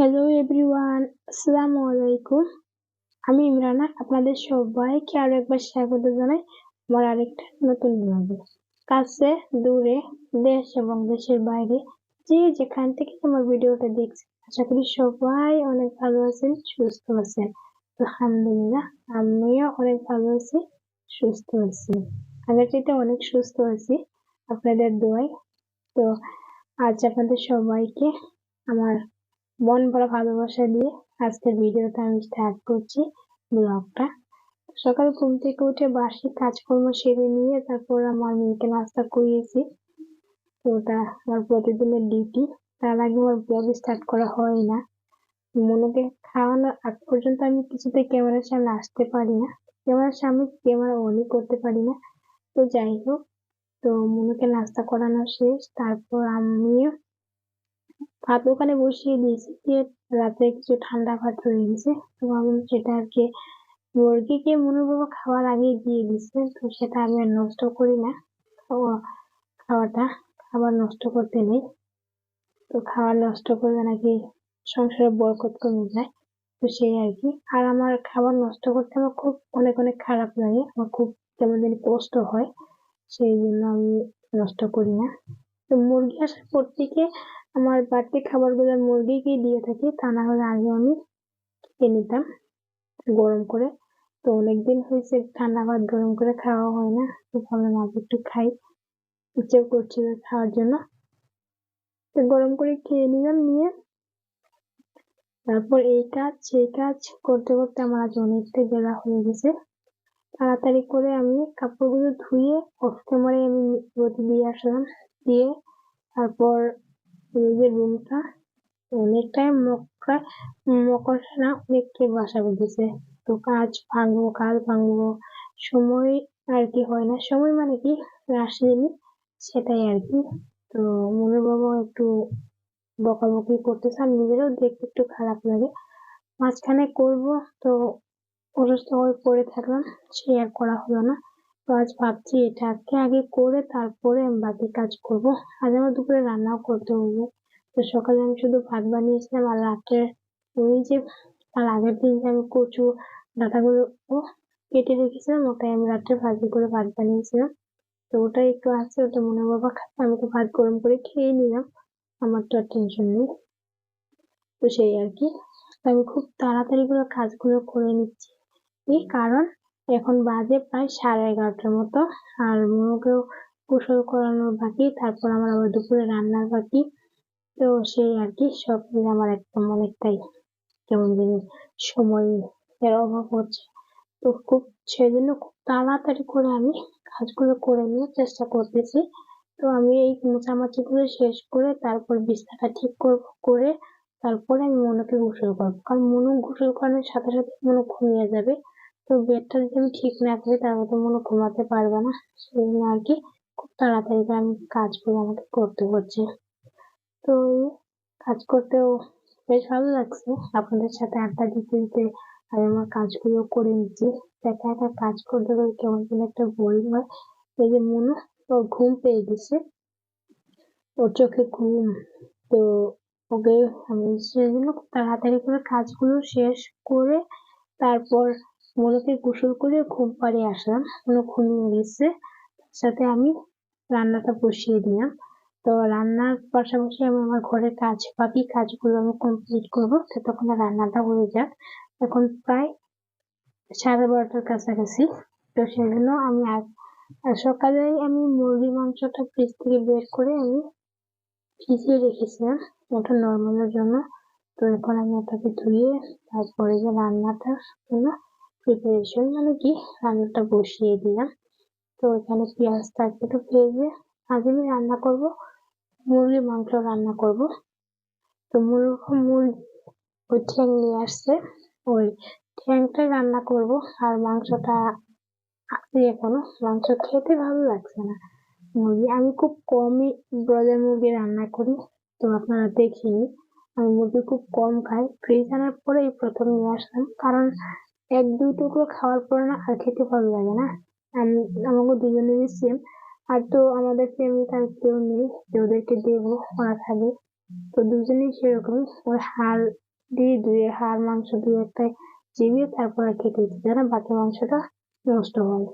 Hello everyone আসসালামু আলাইকুম। আমি ইমরানা আপনাদের সবাইকে আরও একবার স্বাগত জানাই আমার আরেকটা নতুন ব্লগে কাছে, দূরে, দেশ এবং দেশের বাইরে যে যেখান থেকে আমার ভিডিওটা দেখছেন, আশা করি সবাই অনেক ভালো আছেন, সুস্থ আছেন। আলহামদুলিল্লাহ, আমিও অনেক ভালো আছি, সুস্থ আছি। আগের চাইতে অনেক সুস্থ আছি, আপনাদের দোয়ায়। তো আজ আপনাদের সবাইকে আমার মন ভরা ভালোবাসা দিয়ে আজকের ভিডিওটা আমি স্টার্ট করছি ব্লগটা সকাল ঘুম থেকে উঠে বাসি কাজকর্ম সেরে নিয়ে তারপর আমার মেয়েকে নাস্তা করিয়েছি। তো ওটা আমার প্রতিদিনের ডিউটি তার আগে আমার ব্লগ স্টার্ট করা হয় না। মনুকে খাওয়ানোর আগ পর্যন্ত আমি কিছুতে ক্যামেরার সামনে আসতে পারি না। ক্যামেরার সামনে ক্যামেরা অনই করতে পারি না। তো যাই হোক, তো মনুকে নাস্তা করানো শেষ, তারপর আমিও ভাত ওখানে বসিয়ে দিয়েছি, দিয়ে রাতে কিছু ঠান্ডা ভাত রয়ে গেছে তো আমি সেটা আর কি মুরগিকে মনুর বাবা খাওয়ার আগেই দিয়ে দিচ্ছে তো সেটা আমি আর নষ্ট করি না। তো খাওয়াটা খাবার নষ্ট করতে নেই। তো খাবার নষ্ট করলে নাকি সংসারে বরকত কমে যায়, তো সেই আর কি। আর আমার খাবার নষ্ট করতে আমার খুব অনেক অনেক খারাপ লাগে, আমার খুব কেমন জানি কষ্ট হয়, সেই জন্য আমি নষ্ট করি না। তো মুরগি আসার পর থেকে আমার বাড়তি খাবারগুলো মুরগিকেই দিয়ে থাকি, তা না হলে আগে আমি খেয়ে নিতাম গরম করে। তো অনেকদিন হয়েছে ঠান্ডা ভাত গরম করে খাওয়া হয় না, তো ভাবলাম আজ একটু খাই। ইচ্ছেও করছিল খাওয়ার জন্য। তো গরম করে খেয়ে নিলাম নিয়ে। তারপর এই কাজ, সেই কাজ করতে করতে আমার আজ অনেকটা বেলা হয়ে গেছে। তাড়াতাড়ি করে আমি কাপড়গুলো ধুয়ে অফ আমি রোদে দিয়ে আসলাম, দিয়ে তারপর নিজের রুমটা অনেকটাই মক্কা মকরখানা অনেকটাই বাসা বেঁধেছে। তো কাজ ভাঙবো কাজ ভাঙবো, সময় আর কি হয় না। সময় মানে কি? আসেনি সেটাই আর কি। তো মনের বাবা একটু বকাবকি করতেছে আর নিজেরও দেখতে একটু খারাপ লাগে। মাঝখানে করব, তো অসুস্থ হয়ে পড়ে থাকলাম, সে আর করা হলো না। আজ ভাবছি এটাকে আগে করে তারপরে আমি বাকি কাজ করব। আজ আমার দুপুরে রান্নাও করতে হবে তো সকালে আমি শুধু ভাত বানিয়েছিলাম আর রাত্রে ওই যে তার আগের দিন যে আমি কচু ডাঁটাগুলো কেটে রেখেছিলাম, ওটাই আমি রাত্রে ভাজি করে ভাত বানিয়েছিলাম। তো ওটাই একটু আছে, ওটা মনে বাবা খাবে। আমি তো ভাত গরম করে খেয়ে নিলাম, আমার তো আর টেনশন নেই। তো সেই আর কি। আমি খুব তাড়াতাড়ি করে কাজগুলো করে নিচ্ছি। এই কারণ এখন বাজে প্রায় সাড়ে এগারোটার মতো। আর মনুকেও গোসল করানোর বাকি, তারপর আমার আবার দুপুরে রান্নার বাকি। তো সেই আর কি, সব আমার একদম অনেকটাই কেমন জানি সময় এর অভাব হচ্ছে। তো খুব, সেজন্য খুব তাড়াতাড়ি করে আমি কাজগুলো করে নেওয়ার চেষ্টা করতেছি। তো আমি এই মোছামাছিগুলো শেষ করে তারপর বিছানাটা ঠিক করব, করে তারপরে আমি মনুকে গোসল করব। কারণ মনু গোসল করানোর সাথে সাথে মনু ঘুমিয়ে যাবে। তো বেডটা যদি আমি ঠিক না করি তাহলে তো মনে ঘুমাতে পারবে না। সেই জন্য আর কি খুব তাড়াতাড়ি করে আমি কাজগুলো আমাকে করতে হচ্ছে। তো কাজ করতেও বেশ ভালো লাগছে। আপনাদের সাথে আড্ডা দিতে দিতে আমি আমার কাজগুলো করে নিচ্ছি। একা একা কাজ করতে করতে কেমন যেন একটা বোরিং হয়। এই যে মনে ওর ঘুম পেয়ে গেছে। ওর চোখে ঘুম। তো ওকে আমি সেই সেজন্য তাড়াতাড়ি করে কাজগুলো শেষ করে তারপর মনুকে গোসল করে ঘুম পাড়িয়ে আসলাম। মনু ঘুমিয়ে গেছে। সাথে আমি রান্নাটা বসিয়ে দিলাম। তো রান্নার পাশাপাশি আমি আমার ঘরের কাজ, বাকি কাজগুলো আমি কমপ্লিট করব। ততক্ষণে রান্নাটা হয়ে যাক। এখন প্রায় সাড়ে বারোটার কাছাকাছি। তো সেজন্য আমি আর সকালেই আমি মুরগির মাংসটা ফ্রিজ থেকে বের করে আমি ভিজিয়ে রেখেছিলাম। ওটা নর্মালের জন্য। তো এখন আমি ওটাকে ধুয়ে তারপরে যে রান্নাটার জন্য প্রিপারেশন মানে কি? রান্নাটা বসিয়ে দিলাম। তো এখানে পেঁয়াজ থাকবে তো ভেজে। আজ আমি রান্না করব, মুরগির মাংস রান্না করব। তো মুরগি মুরগি ওই ঠ্যাং নিয়ে আসছে। ওই ঠ্যাংটা রান্না করব। আর মাংসটা এখনও। মাংস খেতে ভালো লাগছে না। মুরগি, আমি খুব কমই ব্রয়লার মুরগি রান্না করি। তো আপনারা দেখিনি আমি মুরগি খুব কম খাই। ফ্রিজ আনার পরে এই প্রথম নিয়ে আসলাম। কারণ এক, দুই টুকরো খাওয়ার পর না আর খেতে ভালো লাগে না। আমাকে দুজনেরই সেম আর তো আমাদের ফ্যামিলিতে আর কেউ নেই, যে ওদেরকে দেবো, ওরা খাবে। তো দুজনেই সেরকম ওর হাড় দিয়ে ধুয়ে, হাড়, মাংস দিয়ে একটা চিবিয়ে তারপরে খেতে দিতে যেন বাকি মাংসটা নষ্ট হয়।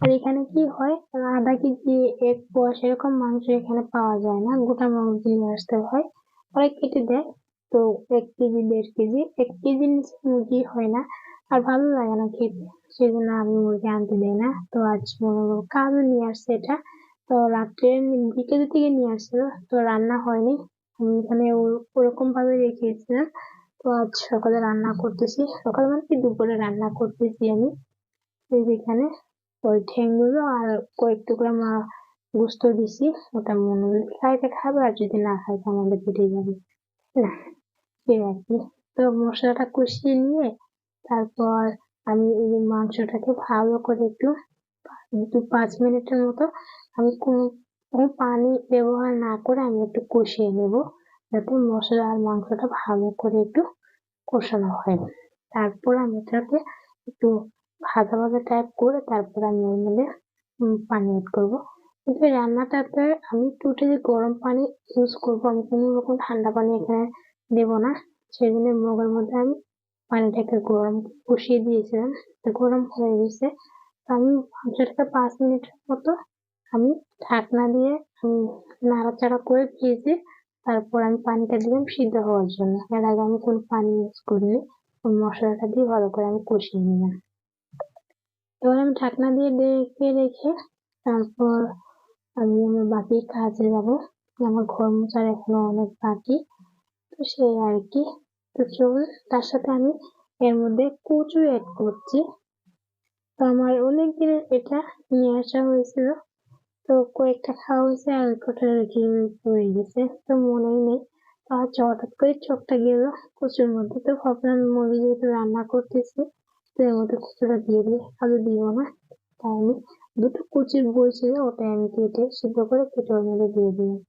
আর এখানে কি হয়? আধা কেজি এক পোয়া সেরকম মাংস এখানে পাওয়া যায় না। গোটা মাংস নিয়ে আসতে হয়। ওরা কেটে দেয়। তো এক কেজি, দেড় কেজি, এক কেজির নিচে মুরগি হয় না। আর ভালো লাগে না খেতে সেই জন্য আমি মুরগি আনতে দেই না। তো আজ কাজও নিয়ে আসছে এটা। তো রাত্রে বিকেলের দিকে নিয়ে আসছিল, তো রান্না হয়নি। আমি এখানে ওরকম ভাবে রেখেছিলাম। তো আজ সকালে রান্না করতেছি। সকাল মানে দুপুরে রান্না করতেছি আমি। এখানে ওই ঠ্যাংগুলো আর কয়েক টুকরা মা গোস্ত দিছি। ওটা মনে খাইতে খাবে আর যদি না খাই তো আমাদের পেটে যাবে। না। এই আর কি তো মশলাটা কষিয়ে নিয়ে তারপর আমি এই মাংসটাকে ভালো করে একটু দু পাঁচ মিনিটের মতো আমি কোনো পানি ব্যবহার না করে আমি একটু কষিয়ে নেব যাতে মশলা আর মাংসটা ভালো করে একটু কষানো হয়। তারপর আমি এটাকে একটু ভাজা ভাজা টাইপ করে তারপর আমি ওর মধ্যে পানি অ্যাড করব। কিন্তু রান্নাটাতে আমি টোটালি গরম পানি ইউজ করব। আমি কোনো রকম ঠান্ডা পানি এখানে দেবো না। সেই জন্য মগের মধ্যে আমি পানিটাকে গরম বসিয়ে দিয়েছিলাম। তো গরম হয়ে গেছে। আমি মাংসটাকে পাঁচ মিনিটের মতো আমি ঢাকনা দিয়ে নাড়াচাড়া করে ভেজে তারপর আমি পানিটা দিলাম সিদ্ধ হওয়ার জন্য। এর আগে আমি কোনো পানি ইউজ করিনি। মশলাটা দিয়ে ভালো করে আমি কষিয়ে নিলাম। এবার আমি ঢাকনা দিয়ে ঢেকে রেখে তারপর আমি আমার বাকি কাজে যাব। আমার ঘর মোছার এখনও অনেক বাকি। সেই আর কি তার সাথে আমি এর মধ্যে কচু অ্যাড করছি। তো আমার অনেক দিনের এটা নিয়ে আসা হয়েছিল। তো কয়েকটা খাওয়া হয়েছে আর কটা রেখে পড়ে গেছে। তো মনেই নেই। আজ হঠাৎ করে চোখটা গেল কচুর মধ্যে। তো ভাবলাম মুরগি যেহেতু রান্না করতেছি, তো এর মধ্যে কচুটা দিয়ে দিই। আলু দিব না, তাই আমি দুটো কচুর বই ছিল ওটাই আমি কেটে সিদ্ধ করে কেটে ওর মধ্যে দিয়ে দিলাম।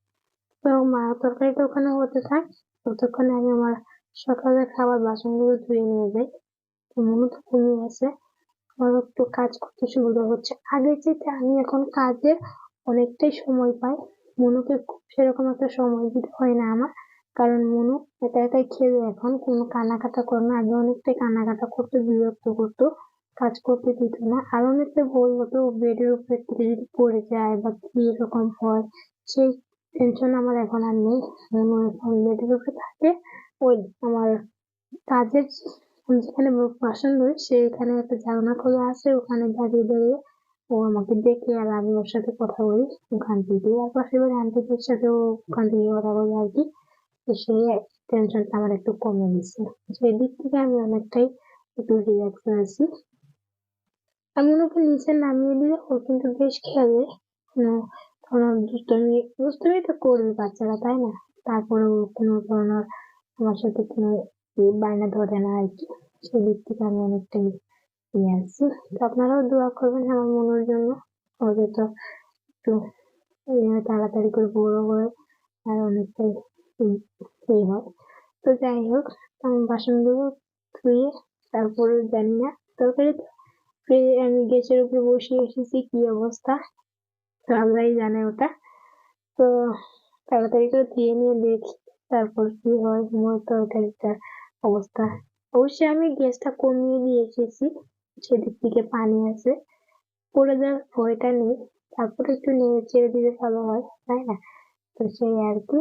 তো মা, তরকারিটা ওখানে হতে থাক। ততক্ষণে আমি আমার সকালের খাবার বাসনগুলো ধুয়ে নিয়ে যাই। তো মূলত কমে গেছে আমার একটু কাজ করতে সুবিধা হচ্ছে। আগে যেতে আমি এখন কাজের অনেকটাই সময় পাই। মনুকে সেরকম একটা সময় দিতে হয় না আমার। কারণ মনু একা একাই খেলে এখন। কোনো কানাকাটা করে না। আগে অনেকটাই কানাকাটা করতে, বিরক্ত করতো। কাজ করতে দিত না। আর অনেকটা ভুল হতো বেডের উপরে থেকে যদি পড়ে যায় বা কি এরকম হয়, সেই টেনশন আমার এখন আর নেই। মনু এখন বেডের উপরে থাকে। ওই আমার কাজের আমি যেখানে বাসন ধুই সেইখানে একটা জানলা খোলা আছে, ওখানে দাঁড়িয়ে দাঁড়িয়ে ও আমাকে দেখে আর আমি ওর সাথে কথা বলি। ওখান থেকে আর পাশের বাড়ির আন্টিদের সাথেও ওখান থেকে কথা বলি আর কি। তো সেই টেনশনটা আমার একটু কমে গেছে সেই দিক থেকে আমি অনেকটাই একটু রিল্যাক্স আছি। আমি ওকে নিচে নামিয়ে দিলে ও কিন্তু বেশ খেলে কোনো দুষ্টমি দুষ্টমি তো করবে বাচ্চারা তাই না তারপরে কোনো ধরনের আমার সাথে কোনো বায়না ধরে না আর কি সেদিক থেকে আমি অনেকটাই ইয়ে আছি তো আপনারাও দোয়া করবেন আমার মনের জন্য ওদের তো একটু তাড়াতাড়ি করে বড় হয় আর অনেকটাই ইয়ে হয় তো যাই হোক আমি বাসনগুলো ধুয়ে তারপরে জানি না তরকারি আমি গ্যাসের উপরে বসে এসেছি কি অবস্থা তো আমরাই জানে ওটা। তো তাড়াতাড়ি করে ধুয়ে নিয়ে দেখি তারপর কি হয় মোর তরকারিটার অবস্থা। অবশ্যই আমি গ্যাসটা কমিয়ে দিয়ে এসেছি, সেদিক থেকে পানি আছে। পড়ে যাওয়ার ভয়টা নেই, তারপরে একটু নেড়ে চেড়ে দিলে ভালো হয়, তাই না? তো সেই আর কি।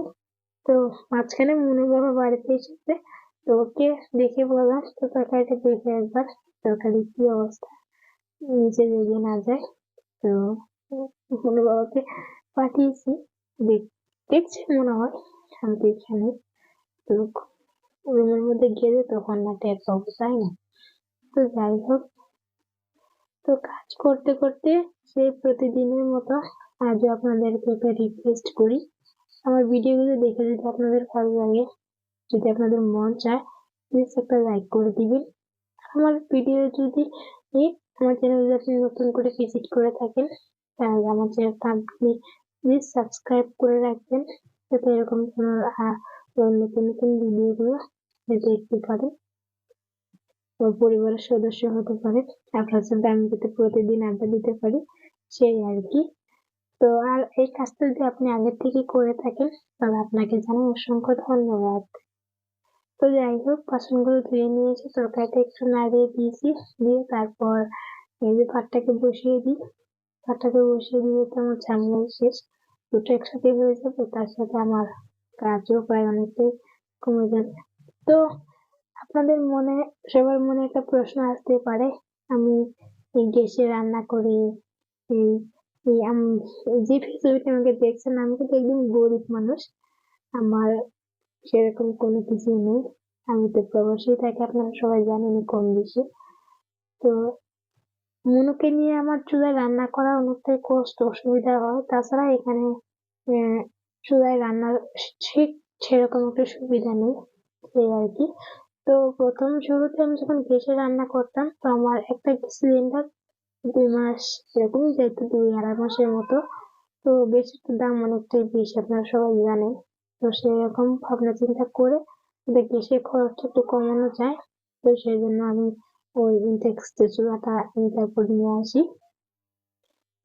তো মাঝখানে মনে বাবা বাড়িতে এসেছে, তো ওকে দেখে বললাম তো তরকারিটা দেখে একবার, তরকারির কি অবস্থা? নিচে লেগে না যায়। তো মনে বাবাকে পাঠিয়েছি। দেখ- দেখছে মনে হয় শান্তি এখানে তো রুমের মধ্যে গেলে তখন না টের পাবো, তাই না? তো যাই হোক, তো কাজ করতে করতে সে প্রতিদিনের মতো আজও আপনাদেরকে একটা রিকোয়েস্ট করি। আমার ভিডিওগুলো দেখে যদি আপনাদের ভালো লাগে, যদি আপনাদের মন চায় প্লিজ একটা লাইক করে দিবেন। আমার ভিডিও যদি আমার চ্যানেল আপনি নতুন করে ভিজিট করে থাকেন চ্যানেলটা আপনি প্লিজ সাবস্ক্রাইব করে রাখবেন, যাতে এরকম নতুন নতুন ভিডিওগুলো দেখতে পারেন পরিবারের সদস্য হতে পারে। আপনার সাথে আমি যাতে প্রতিদিন আড্ডা দিতে পারি, সেই আর কি। তো আর এই কাজটা যদি আপনি আগের থেকে করে থাকেন, তাহলে আপনাকে জানাই অসংখ্য ধন্যবাদ। তো যাই হোক, বাসনগুলো ধুয়ে নিয়েছি, তরকারিটা একটু নাড়িয়ে দিয়েছি, দিয়ে তারপর এই যে ভাতটাকে বসিয়ে দিই। ভাতটাকে বসিয়ে দিয়ে তো আমার ঝামেলা শেষ। দুটো একসাথে হয়ে যাবে, তার সাথে আমার কাজও প্রায় অনেকটাই কমে যাবে। তো আপনাদের মনে, সবার মনে একটা প্রশ্ন আসতে পারে, আমি এই গ্যাসে রান্না করি, এই যে ফেসবুকে আমাকে দেখছেন, আমি কিন্তু একদম গরিব মানুষ। আমার সেরকম কোনো কিছু নেই। আমি তো প্রবাসী থাকি, আপনারা সবাই জানেন কম বেশি। তো মনুকে নিয়ে আমার চুলায় রান্না করা অনেকটাই কষ্ট, অসুবিধা হয়। তাছাড়া এখানে চুলায় রান্নার ঠিক সেরকম একটা সুবিধা নেই এই আর কি। তো প্রথম শুরুতে আমি যখন গ্যাসে রান্না করতাম, তো আমার একটা সিলিন্ডার দুই মাস এরকমই যেত দুই আড়াই মাসের মতো, তো গ্যাসের তো দাম অনেকটাই বেশি, আপনারা সবাই জানেন। তো সেরকম ভাবনা চিন্তা করে গ্যাসের খরচটা একটু কমানো যায়। তো সেই জন্য আমি ওই ইনটেক্স যে চুলাটা আমি তারপর নিয়ে আসি।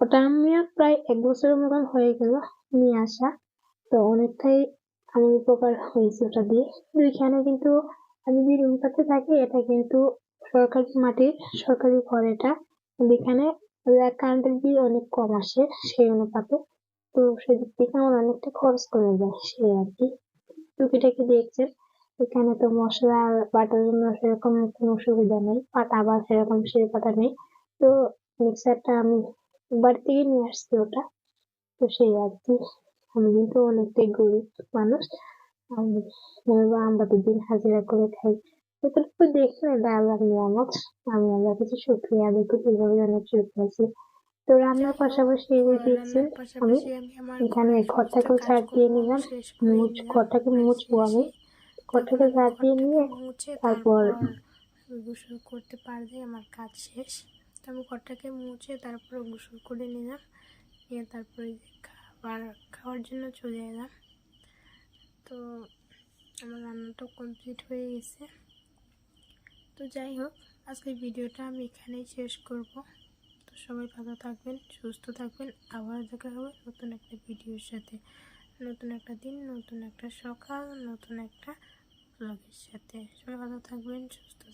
ওটা আমিও প্রায় এক বছরের মতন হয়ে গেল নিয়ে আসা। তো অনেকটাই আমার উপকার হয়েছে ওটা দিয়ে। ওইখানে কিন্তু আমি যে রুমটাতে থাকি, এটা কিন্তু সরকারি মাটির সরকারি ঘর এটা। এখানে কারেন্টের বিল অনেক কম আসে সেই অনুপাতে। তো সেদিক থেকে আমার অনেকটা খরচ কমে যায় সেই আর কি। টুকিটাকি দেখছেন। এখানে তো মশলা বাটার জন্য সেরকম কোনো সুবিধা নেই পাটা বা সেরকম সে পাটা নেই। তো মিক্সারটা আমি বাড়ি থেকে নিয়ে আসছি ওটা। তো সেই আর কি আমি কিন্তু অনেকটাই গরিব মানুষ। আমি আমরা তো দিন হাজিরা করে খাই। যতটুকু দেখছেন এটা আল্লাহর নিয়ামত আমি আল্লাহর কাছে শুক্রিয়া আদায় করি এইভাবে অনেক শুক্রিয়া আছি। তো রান্নার পাশাপাশি যে আমি এখানে ঘরটাকেও ঝাড় দিয়ে নিলাম। মুছ ঘরটাকে মুছবো আমি। ঘরটাকে ঝাড় নিয়ে মুছে তারপর গোসল করতে পারলে আমার কাজ শেষ। তো আমি ঘরটাকে মুছে তারপর গোসল করে নিলাম। নিয়ে তারপরে খাবার খাওয়ার জন্য চলে এলাম। তো আমার রান্নাটা কমপ্লিট হয়ে গেছে। তো যাই হোক আজকে ভিডিওটা আমি এখানেই শেষ করব। তো সবাই ভালো থাকবেন সুস্থ থাকবেন। আবার দেখা হবে নতুন একটা ভিডিওর সাথে। নতুন একটা দিন নতুন একটা সকাল নতুন একটা ব্লগের সাথে। সবাই ভালো থাকবেন সুস্থ থাকবেন।